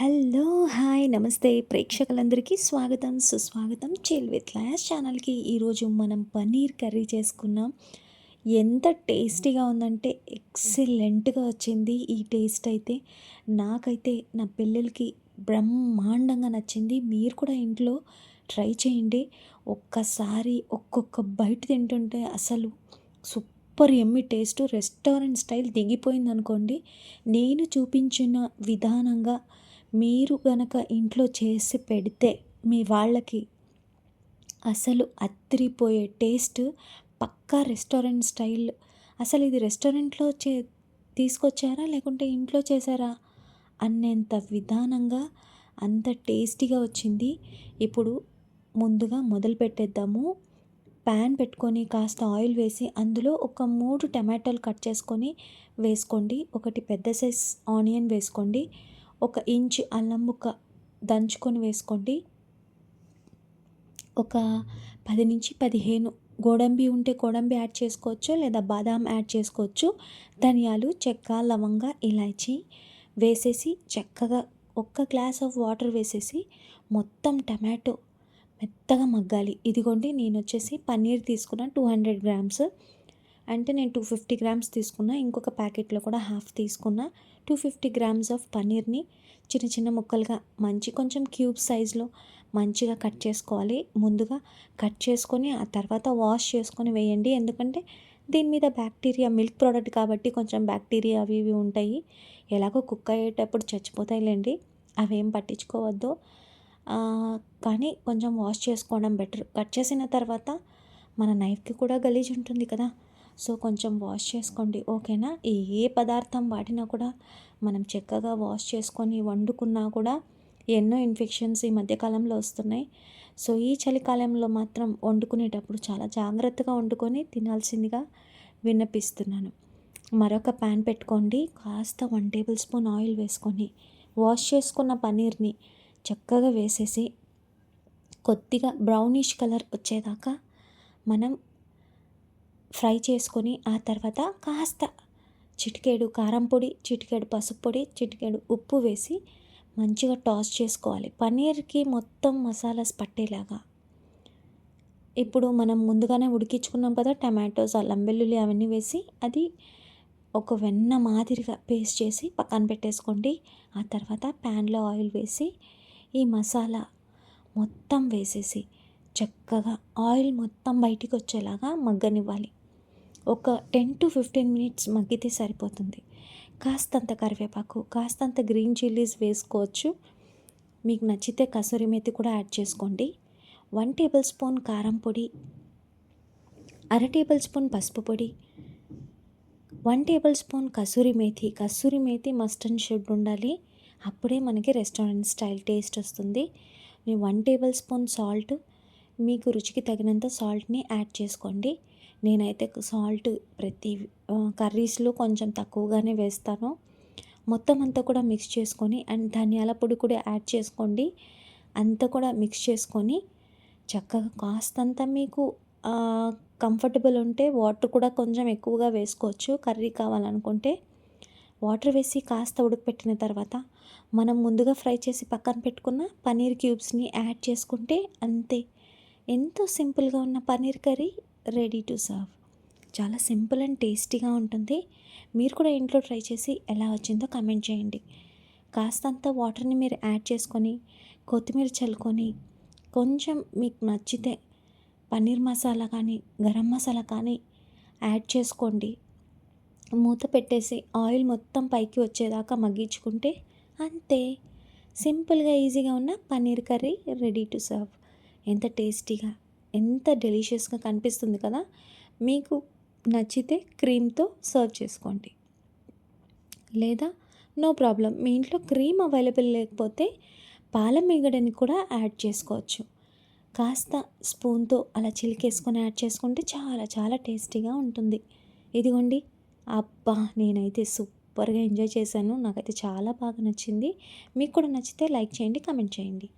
Hello hi నమస్తే. ప్రేక్షకులందరికీ స్వాగతం సుస్వాగతం. చిల్ విత్ లాస్ ఛానల్కి ఈరోజు మనం పన్నీర్ కర్రీ చేసుకున్నాం. ఎంత టేస్టీగా ఉందంటే ఎక్సలెంట్గా వచ్చింది ఈ టేస్ట్ అయితే. నాకైతే నా పిల్లలకి బ్రహ్మాండంగా నచ్చింది. మీరు కూడా ఇంట్లో ట్రై చేయండి. ఒక్కసారి ఒక్కొక్క బయట తింటుంటే అసలు సూపర్ ఎమ్మి టేస్ట్. రెస్టారెంట్ స్టైల్ దిగిపోయింది అనుకోండి నేను చూపించిన విధానంగా మీరు గనక ఇంట్లో చేసి పెడితే మీ వాళ్ళకి అసలు అత్తిరిపోయే టేస్ట్ పక్కా రెస్టారెంట్ స్టైల్. అసలు ఇది రెస్టారెంట్లో చే తీసుకొచ్చారా? లేకుంటే ఇంట్లో చేశారా? అన్నంత విధానంగా అంత టేస్టీగా వచ్చింది. ఇప్పుడు ముందుగా మొదలు పెట్టేద్దాము. ప్యాన్ పెట్టుకొని కాస్త ఆయిల్ వేసి అందులో ఒక మూడు టమాటాలు కట్ చేసుకొని వేసుకోండి. ఒకటి పెద్ద సైజ్ ఆనియన్ వేసుకోండి. ఒక ఇంచు అల్లం ముక్క దంచుకొని వేసుకోండి. ఒక పది నుంచి పదిహేను గోడంబి ఉంటే గోడంబి యాడ్ చేసుకోవచ్చు లేదా బాదాం యాడ్ చేసుకోవచ్చు. ధనియాలు చెక్క లవంగ ఇలాచి వేసేసి చక్కగా ఒక్క గ్లాస్ ఆఫ్ వాటర్ వేసేసి మొత్తం టమాటో మెత్తగా మగ్గాలి. ఇదిగోండి నేను వచ్చేసి పన్నీర్ తీసుకున్న టూ హండ్రెడ్ గ్రామ్స్. అంటే నేను టూ ఫిఫ్టీ గ్రామ్స్ తీసుకున్నా ఇంకొక ప్యాకెట్లో కూడా హాఫ్ తీసుకున్నా. టూ ఫిఫ్టీ గ్రామ్స్ ఆఫ్ పన్నీర్ని చిన్న చిన్న ముక్కలుగా మంచి కొంచెం క్యూబ్ సైజులో మంచిగా కట్ చేసుకోవాలి. ముందుగా కట్ చేసుకొని ఆ తర్వాత వాష్ చేసుకొని వేయండి. ఎందుకంటే దీని మీద బ్యాక్టీరియా మిల్క్ ప్రోడక్ట్ కాబట్టి కొంచెం బ్యాక్టీరియా అవి ఇవి ఉంటాయి. ఎలాగో కుక్ అయ్యేటప్పుడు చచ్చిపోతాయిలేండి. అవేం పట్టించుకోవద్దు. కానీ కొంచెం వాష్ చేసుకోవడం బెటర్ కట్ చేసిన తర్వాత మన నైఫ్కి కూడా గలీజ్ ఉంటుంది కదా. సో కొంచెం వాష్ చేసుకోండి ఓకేనా? ఏ పదార్థం వాడినా కూడా మనం చక్కగా వాష్ చేసుకొని వండుకున్నా కూడా ఎన్నో ఇన్ఫెక్షన్స్ ఈ మధ్యకాలంలో వస్తున్నాయి. సో ఈ చలికాలంలో మాత్రం వండుకునేటప్పుడు చాలా జాగ్రత్తగా వండుకొని తినాల్సిందిగా విన్నపిస్తున్నాను. మరొక ప్యాన్ పెట్టుకోండి కాస్త వన్ టేబుల్ స్పూన్ ఆయిల్ వేసుకొని వాష్ చేసుకున్న పన్నీర్ని చక్కగా వేసేసి కొద్దిగా బ్రౌనిష్ కలర్ వచ్చేదాకా మనం ఫ్రై చేసుకొని ఆ తర్వాత కాస్త చిటికేడు కారం పొడి చిటికేడు పసుపు పొడి చిటికేడు ఉప్పు వేసి మంచిగా టాస్ చేసుకోవాలి. పన్నీర్కి మొత్తం మసాలాస్ పట్టేలాగా. ఇప్పుడు మనం ముందుగానే ఉడికించుకున్నాం కదా టమాటోస్ అల్లం వెల్లుల్లి అవన్నీ వేసి అది ఒక వెన్న మాదిరిగా పేస్ట్ చేసి పక్కన పెట్టేసుకోండి. ఆ తర్వాత ప్యాన్లో ఆయిల్ వేసి ఈ మసాలా మొత్తం వేసేసి చక్కగా ఆయిల్ మొత్తం బయటికి వచ్చేలాగా మగ్గనివ్వాలి. ఒక టెన్ టు ఫిఫ్టీన్ మినిట్స్ మగ్గితే సరిపోతుంది. కాస్తంత కరివేపాకు కాస్తంత గ్రీన్ చిల్లీస్ వేసుకోవచ్చు. మీకు నచ్చితే కసూరి మెతి కూడా యాడ్ చేసుకోండి. వన్ టేబుల్ స్పూన్ కారం పొడి అర టేబుల్ స్పూన్ పసుపు పొడి one tablespoon kasuri methi. Kasuri methi must and should ఉండాలి. అప్పుడే మనకి రెస్టారెంట్ స్టైల్ టేస్ట్ వస్తుంది. వన్ టేబుల్ స్పూన్ సాల్ట్ మీకు రుచికి తగినంత సాల్ట్ని యాడ్ చేసుకోండి. నేనైతే సాల్ట్ ప్రతి కర్రీస్లో కొంచెం తక్కువగానే వేస్తాను. మొత్తం అంతా కూడా మిక్స్ చేసుకొని అండ్ ధనియాల పొడి కూడా యాడ్ చేసుకోండి. అంతా కూడా మిక్స్ చేసుకొని చక్కగా కాస్తంత మీకు కంఫర్టబుల్ ఉంటే వాటర్ కూడా కొంచెం ఎక్కువగా వేసుకోవచ్చు. కర్రీ కావాలనుకుంటే వాటర్ వేసి కాస్త ఉడకపెట్టిన తర్వాత మనం ముందుగా ఫ్రై చేసి పక్కన పెట్టుకున్న పన్నీర్ క్యూబ్స్ని యాడ్ చేసుకుంటే అంతే. ఎంతో సింపుల్గా ఉన్న paneer curry ready to serve. చాలా సింపుల్ అండ్ టేస్టీగా ఉంటుంది. మీరు కూడా ఇంట్లో ట్రై చేసి ఎలా వచ్చిందో కమెంట్ చేయండి. కాస్తంత వాటర్ని మీరు యాడ్ చేసుకొని కొత్తిమీర చల్లుకొని కొంచెం మీకు నచ్చితే పన్నీర్ మసాలా కానీ గరం మసాలా కానీ యాడ్ చేసుకోండి. మూత పెట్టేసి ఆయిల్ మొత్తం పైకి వచ్చేదాకా మగ్గించుకుంటే అంతే. సింపుల్గా ఈజీగా ఉన్న paneer curry ready to serve. ఎంత టేస్టీగా. ఎంత డెలిషియస్గా కనిపిస్తుంది కదా మీకు నచ్చితే క్రీమ్తో సర్వ్ చేసుకోండి. లేదా నో ప్రాబ్లం మీ ఇంట్లో క్రీమ్ అవైలబుల్ లేకపోతే పాల మీగడని కూడా యాడ్ చేసుకోవచ్చు. కాస్త స్పూన్తో అలా చిలికేసుకొని యాడ్ చేసుకుంటే చాలా చాలా టేస్టీగా ఉంటుంది. ఇదిగోండి. అబ్బా నేనైతే సూపర్గా ఎంజాయ్ చేశాను. నాకైతే చాలా బాగా నచ్చింది. మీకు కూడా నచ్చితే లైక్ చేయండి కమెంట్ చేయండి.